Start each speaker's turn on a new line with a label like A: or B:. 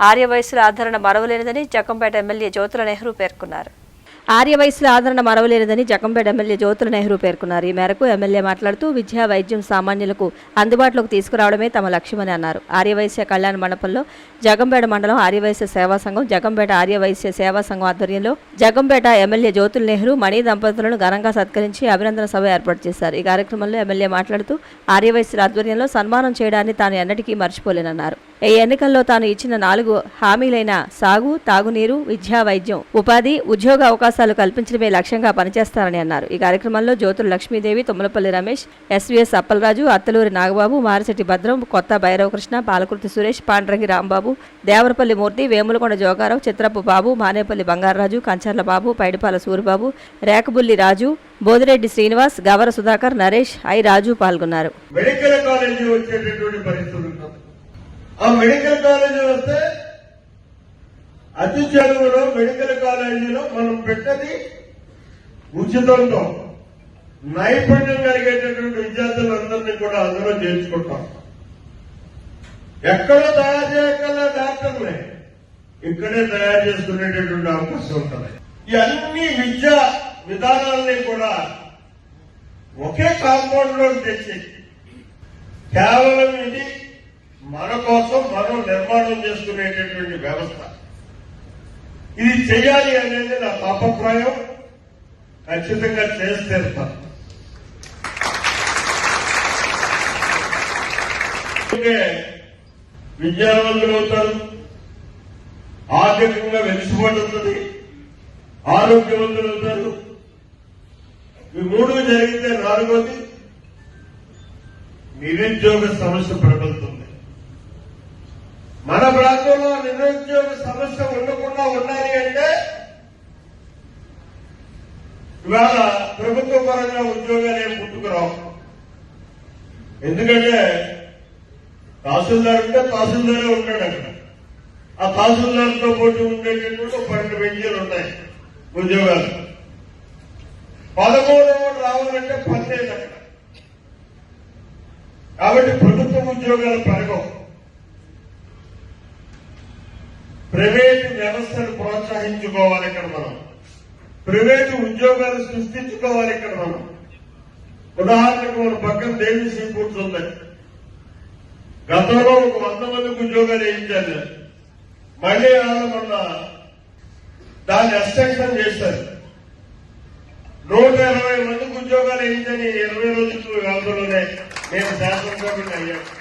A: ఆర్యవయస్సుల ఆదరణ మరవలేనిదని జకంపేట ఎమ్మెల్యే జ్యోతుల నెహ్రూ పేర్కొన్నారు.
B: ఆర్యవయస్సుల ఆదరణ మరవలేనిదని జకంపేట ఎమ్మెల్యే జ్యోతుల నెహ్రూ పేర్కొన్నారు. ఈ మేరకు ఎమ్మెల్యే మాట్లాడుతూ విద్యా వైద్యం సామాన్యులకు అందుబాటులోకి తీసుకురావడమే తమ లక్ష్యమని అన్నారు. ఆర్యవైశ్య కళ్యాణ మండపంలో జగంపేట మండలం ఆర్యవైశ్య సేవా సంఘం జగంపేట ఆర్యవైశ్య సేవా సంఘం ఆధ్వర్యంలో జగంపేట ఎమ్మెల్యే జ్యోతుల నెహ్రూ మణి దంపతులను ఘనంగా సత్కరించి అభినందన సభ ఏర్పాటు చేశారు. ఈ కార్యక్రమంలో ఎమ్మెల్యే మాట్లాడుతూ ఆర్యవైశ్యుల ఆధ్వర్యంలో సన్మానం చేయడాన్ని తాను ఎన్నటికీ మర్చిపోలేనన్నారు. ఈ ఎన్నికల్లో తాను ఇచ్చిన నాలుగు హామీలైన సాగు తాగునీరు విద్యా వైద్యం ఉపాధి ఉద్యోగ అవకాశాలు కల్పించడమే లక్ష్యంగా పనిచేస్తారని అన్నారు. ఈ కార్యక్రమంలో జ్యోతుల లక్ష్మీదేవి తుమ్మలపల్లి రమేష్ ఎస్వీఎస్ అప్పలరాజు అత్తలూరి నాగబాబు మారిశెట్టి భద్రం కొత్త భైరవకృష్ణ పాలకుర్తి సురేష్ పాండ్రంగి రాంబాబు దేవరపల్లి మూర్తి వేములకొండ జోగారావు చిత్రపు బాబు మానేపల్లి బంగారరాజు కంచర్ల బాబు పైడిపాల సూరిబాబు రేకబుల్లి రాజు బోదిరెడ్డి శ్రీనివాస్ గవర సుధాకర్ నరేష్ ఐ రాజు పాల్గొన్నారు.
C: మెడికల్ కాలేజీ వచ్చేటటువంటి పరిస్థితులు ఆ మెడికల్ కాలేజీ వస్తే అతి చదువులో మెడికల్ కాలేజీలో మనం పెట్టది ఉచితంతో నైపుణ్యం కలిగేటటువంటి విద్యార్థులందరినీ కూడా అందులో చేర్చుకుంటాం. ఎక్కడో తయారు చేయగల డాక్టర్లే ఇక్కడే తయారు చేసుకునేటటువంటి అవకాశం ఉంటుంది. ఈ అన్ని విద్యా విధానాల్ని కూడా ఒకే కాంపౌండ్లో తెచ్చి కేవలం ఇది మన కోసం మనం నిర్మాణం చేసుకునేటటువంటి వ్యవస్థ. ఇది చేయాలి అనేది నా పాపప్రాయం ఖచ్చితంగా చేసి తీరుతాను విద్యావంతులు అవుతారు. ఆర్థికంగా వెలిసిపడుతుంది ఆరోగ్యవంతులు అవుతారు. ఈ మూడు జరిగితే నాలుగోది నిరుద్యోగ సమస్య ప్రబలుతుంది ప్రాంతంలో నిరుద్యోగ సమస్య ఉండకుండా ఉండాలి అంటే ఇవాళ ప్రభుత్వ పరంగా ఉద్యోగాలు ఏం పుట్టుకురావు. ఎందుకంటే తహసీల్దార్ ఉంటే తహసీల్దారే ఉంటాడు అక్కడ. ఆ తహసీల్దార్తో పోటీ ఉండేటటువంటి ఒక పన్నెండు బెంచీలు ఉన్నాయి ఉద్యోగాలు. పదమూడవ రావాలంటే పన్నెండు అక్కడ. కాబట్టి ప్రభుత్వ ఉద్యోగాలు పెరగవు. ప్రైవేటు వ్యవస్థను ప్రోత్సహించుకోవాలి ఇక్కడ మనం. ప్రైవేటు ఉద్యోగాలు సృష్టించుకోవాలి ఇక్కడ మనం. ఉదాహరణకు మన పక్కన దేవి సీ ఫుడ్స్ గతంలో ఒక వంద మందికి ఉద్యోగాలు వేయించారు. మళ్ళీ వాళ్ళు మొన్న దాన్ని ఎక్స్టెన్షన్ చేశారు. నూట ఇరవై మందికి ఉద్యోగాలు వేయించని ఇరవై రోజులు వ్యవధిలోనే నేను శాసనసభ్యుని అయ్యాను.